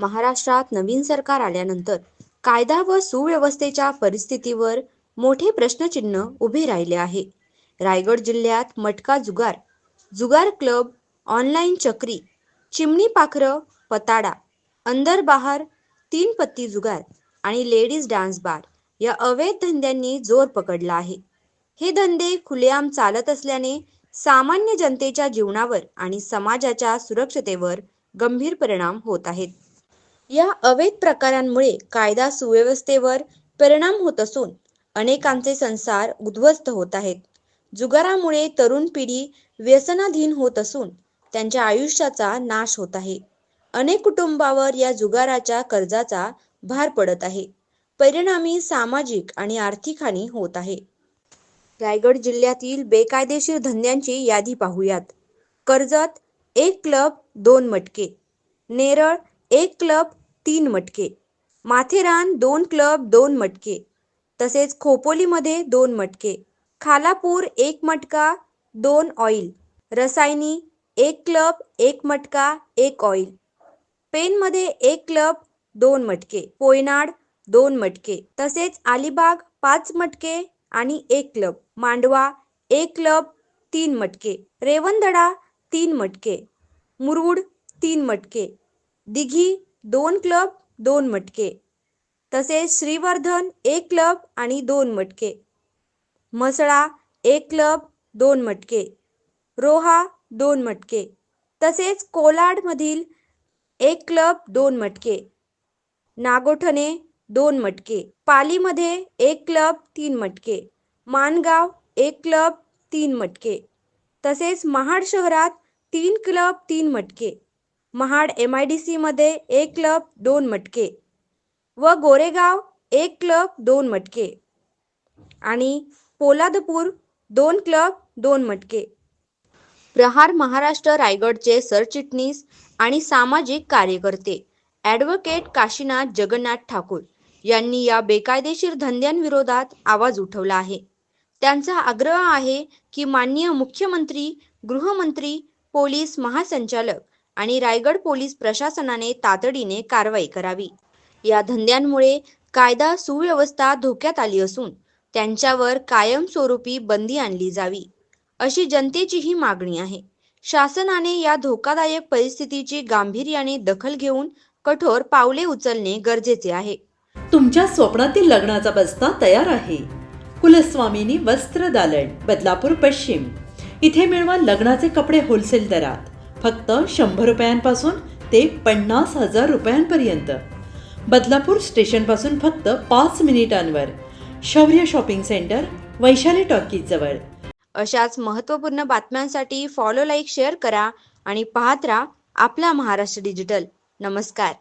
महाराष्ट्रात नवीन सरकार आल्यानंतर कायदा व सुव्यवस्थेच्या परिस्थितीवर मोठे प्रश्नचिन्ह उभे राहिले आहे. रायगड जिल्ह्यात मटका जुगार जुगार क्लब ऑनलाईन चक्री चिमणी पाखरं पताडा अंदर बाहर तीन पत्ती जुगार आणि लेडीज डान्स बार या अवैध धंद्यांनी जोर पकडला आहे. हे धंदे खुलेआम चालत असल्याने सामान्य जनतेच्या जीवनावर आणि समाजाच्या सुरक्षतेवर गंभीर परिणाम होत आहेत. या अवैध प्रकारांमुळे कायदा सुव्यवस्थेवर परिणाम होत असून अनेकांचे संसार उद्ध्वस्त होत आहेत. जुगारामुळे तरुण पिढी व्यसनाधीन होत असून त्यांच्या आयुष्याचा नाश होत आहे. अनेक कुटुंबावर या जुगाराच्या कर्जाचा भार पडत आहे. परिणामी सामाजिक आणि आर्थिक हानी होत आहे. रायगड जिल्ह्यातील बेकायदेशीर धंद्यांची यादी पाहूयात. कर्जत एक क्लब दोन मटके. नेरळ एक क्लब तीन मटके. माथेरान दोन क्लब दोन मटके. तसेच खोपोलीमध्ये दोन मटके. खालापूर एक मटका दोन ऑइल. रसायनी एक क्लब एक मटका एक ऑइल. पेनमध्ये एक क्लब दोन मटके. पोयनाड दोन मटके. तसेच अलिबाग पाच मटके आणि एक क्लब. मांडवा एक क्लब तीन मटके. रेवंदडा तीन मटके. मुरुड तीन मटके. दिघी दोन क्लब दोन मटके. तसेच श्रीवर्धन एक क्लब आणि दोन मटके. म्हसळा एक क्लब दोन मटके. रोहा दोन मटके. तसेच कोलाडमधील एक क्लब दोन मटके. नागोठणे दोन मटके. पालीमध्ये एक क्लब तीन मटके. मानगाव एक क्लब तीन मटके. तसेच महाड शहरात तीन क्लब तीन मटके. महाड एम आय डी सीमध्ये एक क्लब दोन मटके. व गोरेगाव एक क्लब दोन मटके. आणि पोलादपूर दोन क्लब दोन मटके. प्रहार महाराष्ट्र रायगडचे सरचिटणीस आणि सामाजिक कार्यकर्ते ॲडव्होकेट काशीनाथ जगन्नाथ ठाकूर यांनी या बेकायदेशीर धंद्यांविरोधात आवाज उठवला आहे. त्यांचा आग्रह आहे की माननीय मुख्यमंत्री गृहमंत्री पोलीस महासंचालक आणि रायगड पोलीस प्रशासनाने तातडीने कारवाई करावी. या धंद्यांमुळे कायदा सुव्यवस्था धोक्यात आली असून त्यांच्यावर कायमस्वरूपी बंदी आणली जावी अशी जनतेचीही मागणी आहे. शासनाने या धोकादायक परिस्थितीची गांभीर्याने दखल घेऊन कठोर पावले उचलणे गरजेचे आहे. तुमच्या स्वप्नातील लग्नाचा बस्ता तयार आहे. कुलस्वामिनी वस्त्र दालन बदलापूर पश्चिम. इथे मिळवा लग्नाचे कपडे होलसेल दरात. फक्त शंभर रुपयांपासून ते पन्नास हजार रुपयांपर्यंत. बदलापूर स्टेशनपासून फक्त पाच मिनिटांवर. शौर्य शॉपिंग सेंटर वैशाली टॉकीजजवळ अशाच महत्त्वपूर्ण बातम्यांसाठी फॉलो लाईक शेअर करा आणि पाहत राहा आपला महाराष्ट्र डिजिटल नमस्कार.